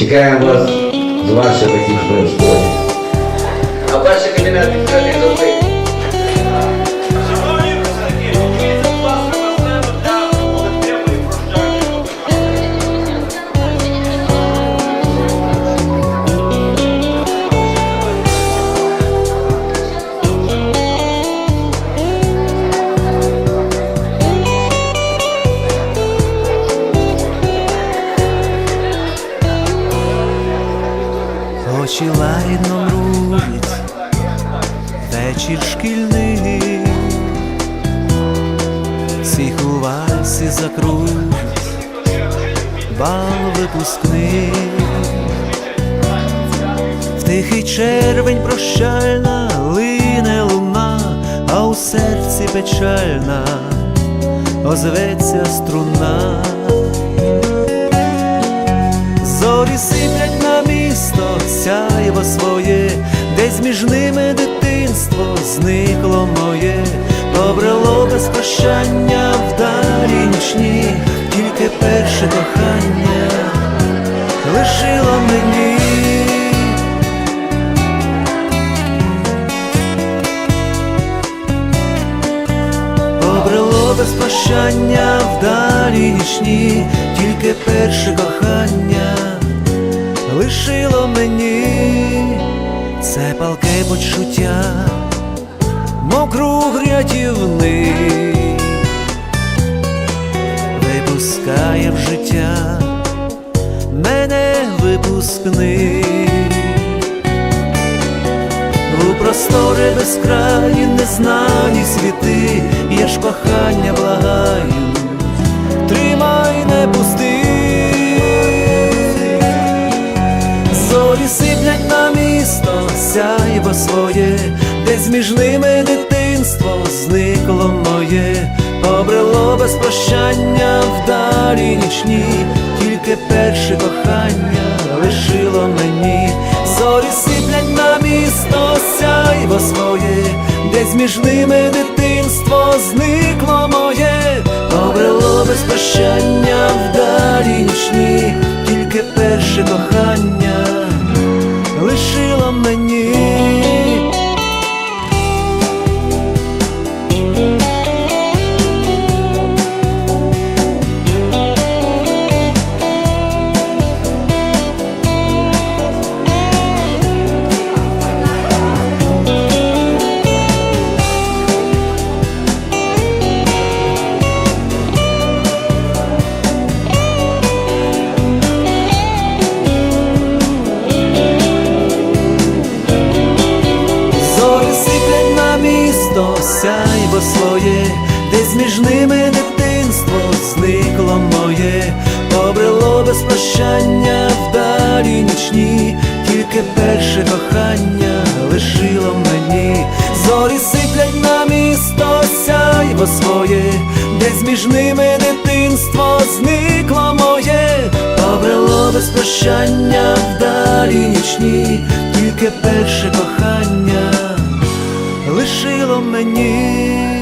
Чекаємо вас з вашим вихідним школі. А перший кабінет Очі лагідно мруть, вечір шкільний, всіх у вальсі закруть, бал випускний, в тихий червень прощальна лине луна, а у серці печальна озветься струна. Сяєво своє, десь між ними дитинство зникло моє, побрело без прощання вдалі нічні, тільки перше кохання лишило мені. Побрело без прощання вдалі нічні, тільки перше кохання лишило мені це палке почуття, мов круг рятівний, випускає в життя мене випускний. У простори безкраї незнані світи, я ж кохання благаю, тримай не пусти. Зорі місто, сяйво своє, десь між ними дитинство зникло моє, побрело без прощання вдалі нічні, тільки перше кохання лишило мені. Зорі сиплять на місто, сяйво своє, десь між ними дитинство зникло моє, побрело без прощання вдалі нічні, тільки перше кохання сяйво своє, десь між ними дитинство зникло моє, побрело без прощання вдалі нічні, тільки перше кохання лишило мені. Зорі сиплять на місто, сяйво своє, десь між ними дитинство зникло моє, побрело без прощання вдалі нічні, тільки перше кохання лишило мені.